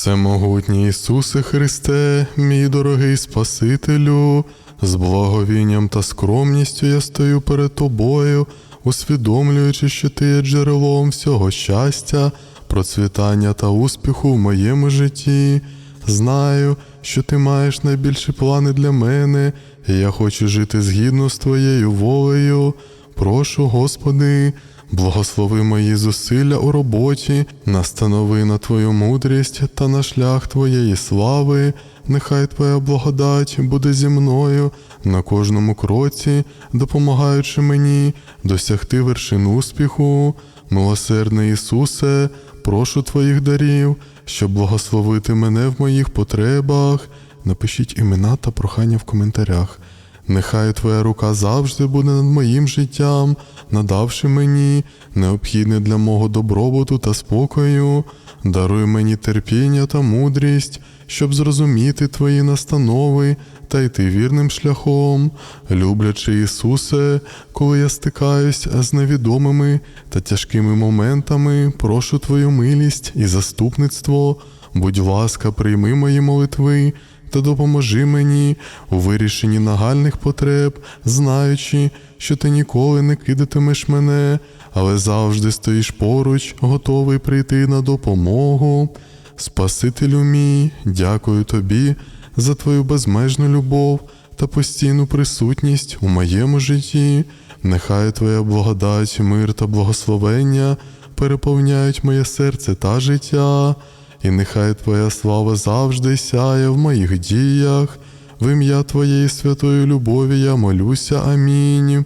Всемогутній Ісусе Христе, мій дорогий Спасителю, з благовінням та скромністю я стою перед Тобою, усвідомлюючи, що Ти є джерелом всього щастя, процвітання та успіху в моєму житті. Знаю, що ти маєш найбільші плани для мене, і я хочу жити згідно з Твоєю волею. Прошу, Господи, благослови мої зусилля у роботі, настанови на Твою мудрість та на шлях Твоєї слави. Нехай Твоя благодать буде зі мною на кожному кроці, допомагаючи мені досягти вершин успіху. Милосердний Ісусе, прошу Твоїх дарів, щоб благословити мене в моїх потребах. Напишіть імена та прохання в коментарях. Нехай Твоя рука завжди буде над моїм життям, надавши мені необхідне для мого добробуту та спокою. Даруй мені терпіння та мудрість, щоб зрозуміти Твої настанови та йти вірним шляхом. Люблячи Ісусе, коли я стикаюсь з невідомими та тяжкими моментами, прошу Твою милість і заступництво. Будь ласка, прийми мої молитви та допоможи мені у вирішенні нагальних потреб, знаючи, що ти ніколи не кидатимеш мене, але завжди стоїш поруч, готовий прийти на допомогу. Спасителю мій, дякую тобі за твою безмежну любов та постійну присутність у моєму житті. Нехай Твоя благодать, мир та благословення переповняють моє серце та життя, і нехай Твоя слава завжди сяє в моїх діях. В ім'я Твоєї святої любові я молюся. Амінь.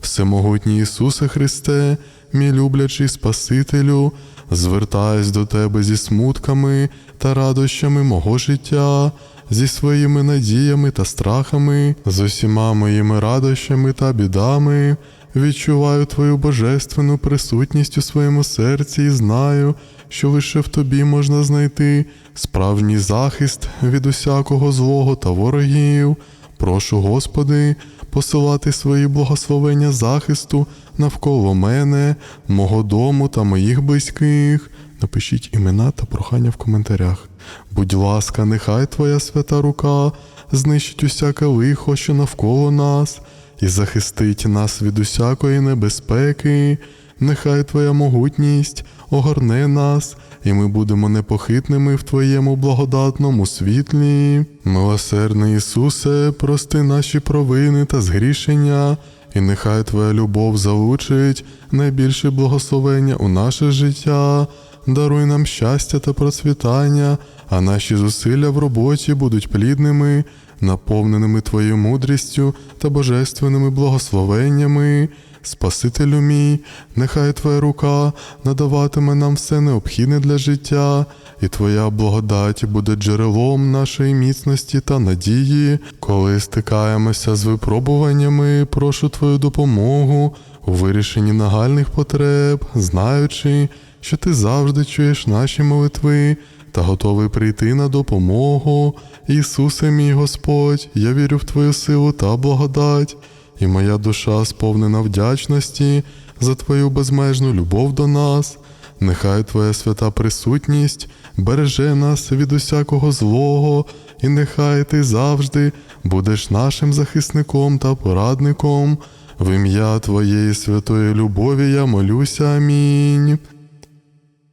Всемогутній Ісусе Христе, мій люблячий Спасителю, звертаюсь до Тебе зі смутками та радощами мого життя, зі своїми надіями та страхами, з усіма моїми радощами та бідами. Відчуваю Твою божественну присутність у своєму серці і знаю, що лише в Тобі можна знайти справжній захист від усякого злого та ворогів. Прошу, Господи, посилати свої благословення захисту навколо мене, мого дому та моїх близьких. Напишіть імена та прохання в коментарях. Будь ласка, нехай Твоя свята рука знищить усяке лихо, що навколо нас, і захистить нас від усякої небезпеки. Нехай Твоя могутність огорне нас, і ми будемо непохитними в Твоєму благодатному світлі. Милосердний Ісусе, прости наші провини та згрішення, і нехай Твоя любов залучить найбільше благословення у наше життя. Даруй нам щастя та процвітання, а наші зусилля в роботі будуть плідними, наповненими Твоєю мудрістю та божественними благословеннями. Спасителю мій, нехай Твоя рука надаватиме нам все необхідне для життя, і Твоя благодать буде джерелом нашої міцності та надії. Коли стикаємося з випробуваннями, прошу Твою допомогу у вирішенні нагальних потреб, знаючи, що Ти завжди чуєш наші молитви та готовий прийти на допомогу. Ісусе мій Господь, я вірю в Твою силу та благодать і моя душа сповнена вдячності за Твою безмежну любов до нас. Нехай Твоя свята присутність береже нас від усякого злого, і нехай Ти завжди будеш нашим захисником та порадником. В ім'я Твоєї святої любові я молюся. Амінь.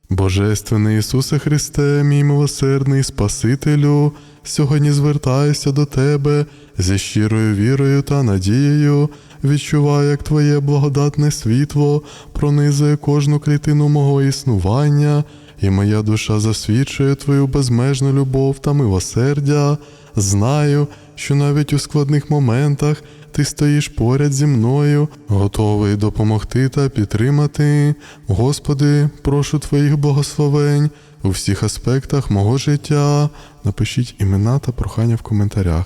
Божественний Ісусе Христе, мій милосердний Спасителю, сьогодні звертаюся до Тебе зі щирою вірою та надією, відчуваю, як Твоє благодатне світло пронизує кожну клітину мого існування, і моя душа засвідчує Твою безмежну любов та милосердя. Знаю, що навіть у складних моментах ти стоїш поряд зі мною, готовий допомогти та підтримати. Господи, прошу Твоїх благословень у всіх аспектах мого життя. Напишіть імена та прохання в коментарях.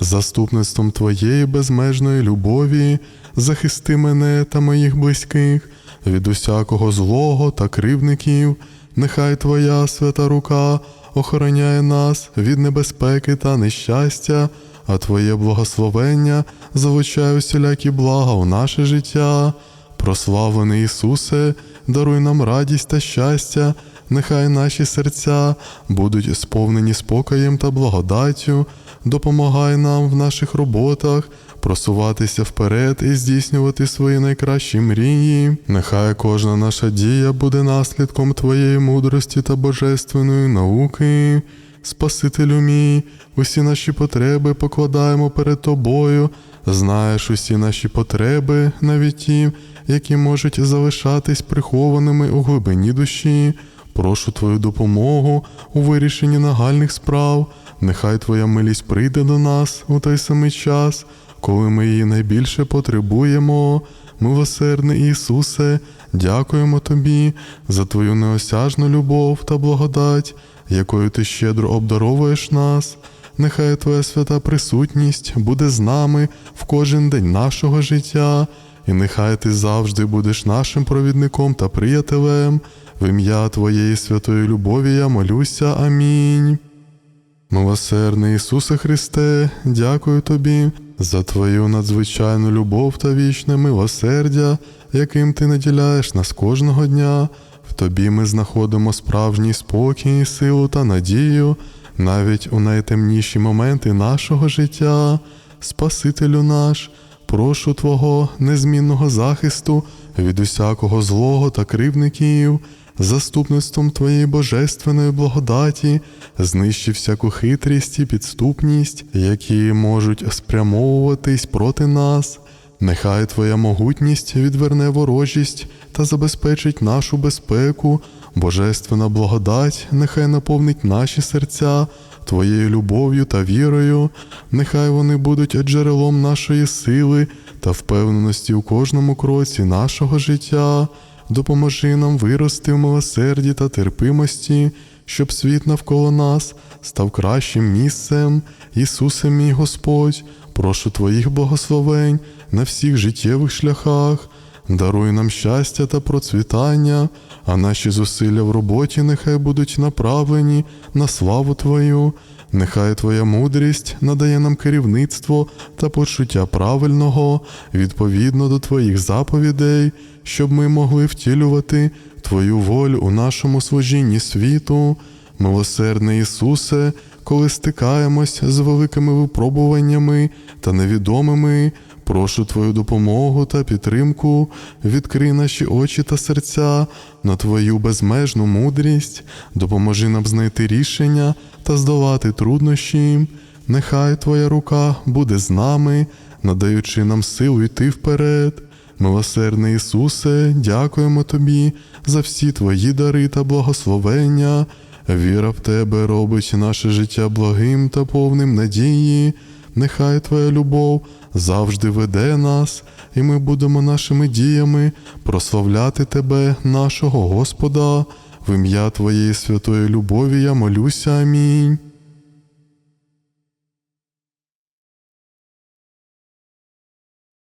Заступництвом Твоєї безмежної любові захисти мене та моїх близьких від усякого злого та кривників. Нехай Твоя свята рука охороняє нас від небезпеки та нещастя, а Твоє благословення залучає усілякі блага у наше життя. Прославлений Ісусе, даруй нам радість та щастя Нехай наші серця будуть сповнені спокоєм та благодаттю, допомагай нам в наших роботах просуватися вперед і здійснювати свої найкращі мрії. Нехай кожна наша дія буде наслідком Твоєї мудрості та божественної науки. Спасителю мій, усі наші потреби покладаємо перед Тобою. Знаєш усі наші потреби, навіть ті, які можуть залишатись прихованими у глибині душі. Прошу Твою допомогу у вирішенні нагальних справ. Нехай Твоя милість прийде до нас у той самий час, коли ми її найбільше потребуємо. Милосердний Ісусе, дякуємо Тобі за Твою неосяжну любов та благодать, якою Ти щедро обдаровуєш нас. Нехай Твоя свята присутність буде з нами в кожен день нашого життя, і нехай Ти завжди будеш нашим провідником та приятелем. В ім'я Твоєї святої любові я молюся. Амінь. Милосердний Ісусе Христе, дякую Тобі за Твою надзвичайну любов та вічне милосердя, яким Ти наділяєш нас кожного дня. В Тобі ми знаходимо справжній спокій, силу та надію, навіть у найтемніші моменти нашого життя. Спасителю наш, прошу Твого незмінного захисту від усякого злого та кривників, заступництвом Твоєї божественної благодаті, знищи всяку хитрість і підступність, які можуть спрямовуватись проти нас. Нехай Твоя могутність відверне ворожість та забезпечить нашу безпеку, божественна благодать, нехай наповнить наші серця Твоєю любов'ю та вірою, нехай вони будуть джерелом нашої сили та впевненості у кожному кроці нашого життя. Допоможи нам вирости в милосерді та терпимості, щоб світ навколо нас став кращим місцем. Ісусе мій Господь, прошу Твоїх благословень на всіх життєвих шляхах. Даруй нам щастя та процвітання, а наші зусилля в роботі нехай будуть направлені на славу Твою. Нехай Твоя мудрість надає нам керівництво та почуття правильного відповідно до Твоїх заповідей, щоб ми могли втілювати Твою волю у нашому служінні світу. Милосердний Ісусе, коли стикаємось з великими випробуваннями та невідомими, прошу Твою допомогу та підтримку, відкрий наші очі та серця на Твою безмежну мудрість, допоможи нам знайти рішення та здолати труднощі. Нехай Твоя рука буде з нами, надаючи нам силу йти вперед. Милосердний Ісусе, дякуємо Тобі за всі Твої дари та благословення. Віра в Тебе робить наше життя благим та повним надії. Нехай Твоя любов завжди веде нас, і ми будемо нашими діями прославляти Тебе, нашого Господа. В ім'я Твоєї святої любові я молюся. Амінь.